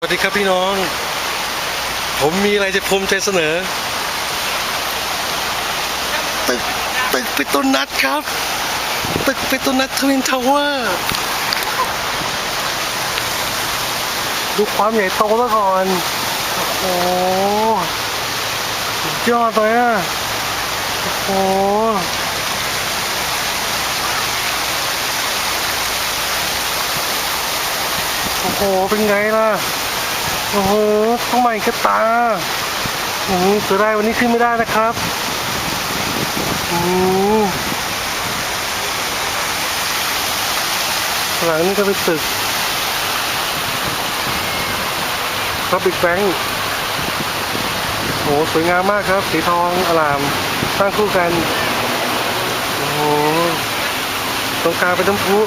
สวัสดีครับพี่น้อง ผมมีอะไรจะภูมิใจเสนอ ตึกตึกปิตุนัทครับ ตึกปิตุนัททวินทาวเวอร์ดูความใหญ่โตซะก่อน โอ้โหยอดเลยอะ โอ้โหโอ้โห เป็นไงล่ะ โอ้โหต้องใหม่กระตาอืมเสียดายวันนี้ขึ้นไม่ได้นะครับอืมหลังนี้ก็เป็นตึกครับบิ๊กแบงโอ้โหสวยงามมากครับ สีทองอลามตั้งคู่กัน โอ้โหตรงกลางเป็นน้ำพุ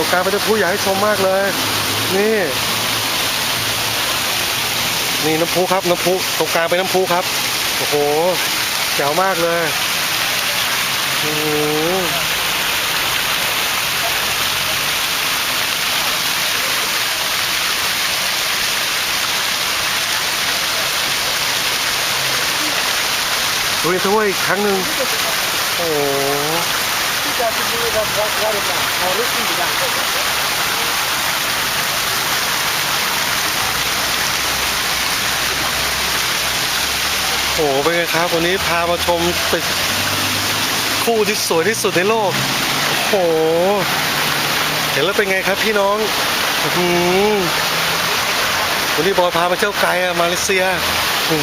ตรงกลางเป็นน้ำพุอยากให้ชมมากเลย นี่ นี่น้ำพุครับน้ำพุตรงกลางเป็นน้ำพุครับ โอ้โหแจ๋วมากเลยโอ้โหดูอีกด้วยอีกครั้งหนึ่งโอ้ โหโอ้โหเป็นไงครับ วันนี้พามาชมตึกคู่ที่สวยที่สุดในโลกโอ้โหเห็นแล้วเป็นไงครับพี่น้องอือวันนี้บอยพามาเที่ยวไกลอะมาเลเซียอื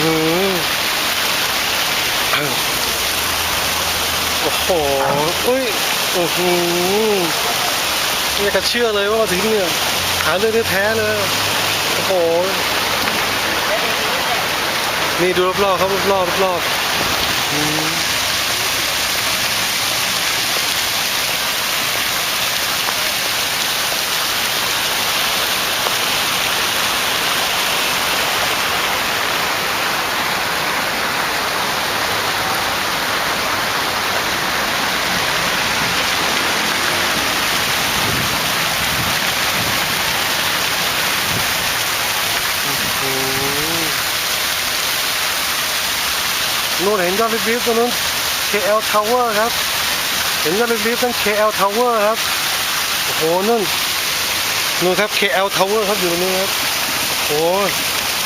อ อ้โอ้โหอุ้ยอื้อหือไม่อยากระเชื่อเลยว่ามาถึงเนี่ยหาเรื่องแท้ๆเลย โอ้โห นี่ดูรอบๆครับรอบๆรอบๆ นู่นเห็นยอดลิฟต์ตรงนู้น KL Tower ครับ เห็นยอดลิฟต์นั่น KL Tower ครับ โอ้โหนู่นนู่นครับ KL Tower ครับอยู่ตรงนี้ครับโอ้โห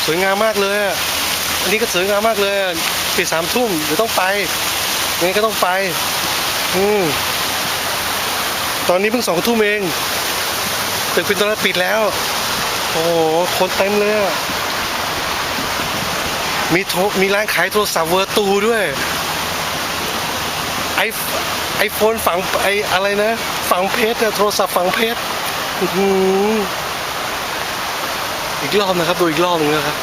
สวยงามมากเลยอันนี้ก็สวยงามมากเลยปิดสามทุ่มเดี๋ยวต้องไปยังไงก็ต้องไป อืมตอนนี้เพิ่งสองทุ่มเองตึกปินตอนปิดแล้ว โอ้โหคนเต็มเลยอะ มีโทรมีร้านขายโทรศัพท์เวอร์ตูด้วยไอไอโฟนฝังไออะไรนะฝังเพชรอะโทรศัพท์ฝังเพชรอีกรอบนะครับ ดูอีกรอบหนึงนะครับ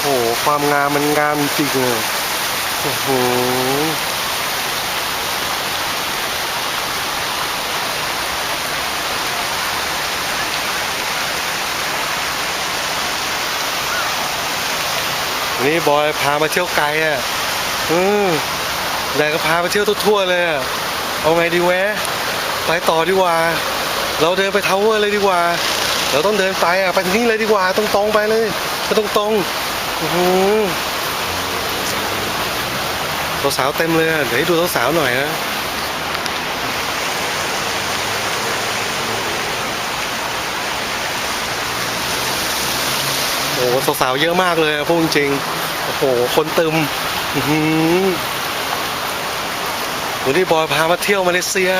โอ้โหความงามมันงามจริงเลยโอ้โห วันนี้บอยพามาเที่ยวไกลอะอืมอยากก็พาไปเที่ยวทั่วๆเลยอะเอาไงดีแวะ ไปต่อดีกว่า เราเดินไปทาวเวอร์เลยดีกว่า เราต้องเดินไปอะ ไปที่นี่เลยดีกว่า ตรงๆไปเลยไปตรงๆอือหือสาวๆเต็มเลยอะเดี๋ยวให้ดูสาวๆหน่อยนะ โอ้โห สาวๆเยอะมากเลยพูดจริงโอ้โห คนตึมหือวันนี้บอยพามาเที่ยวมาเลเซีย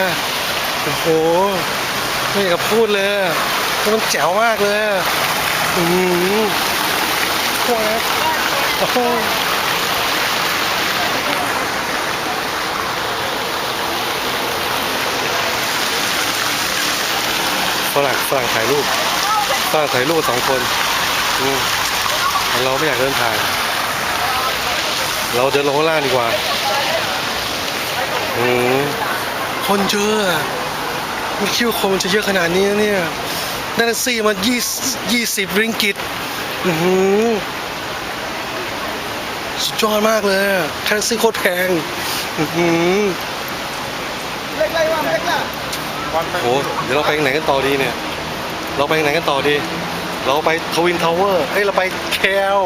โอ้โห ไม่อยากพูดเลยมันแจ๋วมากเลยอะอือหือโอ้โหโอ้โหฝรั่งฝรั่งถ่ายรูปฝรั่งถ่ายรูปสองคนอืม เราไม่อยากเดินทางเราเดินลงข้างล่างดีกว่า อืมคนเยอะอะไม่คิดว่าคนมันจะเยอะขนาดนี้นะเนี่ยนั่นซี่มันยี่ยี่สิบริงกิต อือหือสุดยอดมากเลยอะแท็กซี่โคตรแพง อือหือโอ้เดี๋ยวเราไปไหนกันต่อดีเนี่ย เราไปไหนกันต่อดี เราไปทวินทาวเวอร์เอ้ยเราไปแคล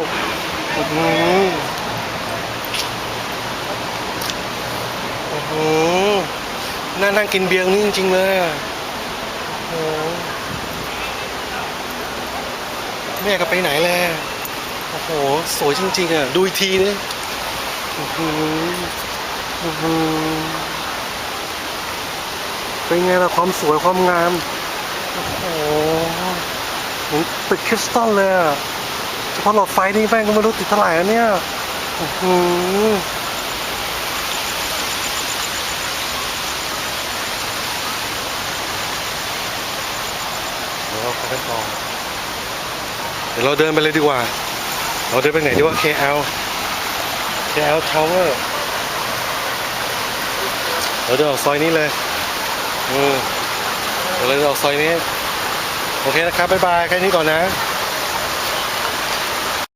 อื้อหือโอ้โหน่านั่งกินเบียร์ตรงนี้จริง ๆ เลยอะโอ้โหแม่ก็ไปไหนแล้วโอ้โห สวยจริง ๆ อะ ดูอีกทีนึงอื้อหืออื้อหือเป็นไงล่ะความสวยความงาม โอ้โห เหมือนตึกคริสตัลเลยอะเฉพาะหลอดไฟนี่แม่งก็ไม่รู้ติดเท่าไหร่แล้วเนี่ยอือเดี๋ยวเราไปกันต่อเดี๋ยวเราเดินไปเลยดีกว่า เราเดินไปไหนดีว่า KL KL Tower เราเดินออกซอยนี้เลย อืมเดี๋ยวเราเดินออกซอยนี้ โอเคนะครับ บ๊ายบาย แค่นี้ก่อนนะ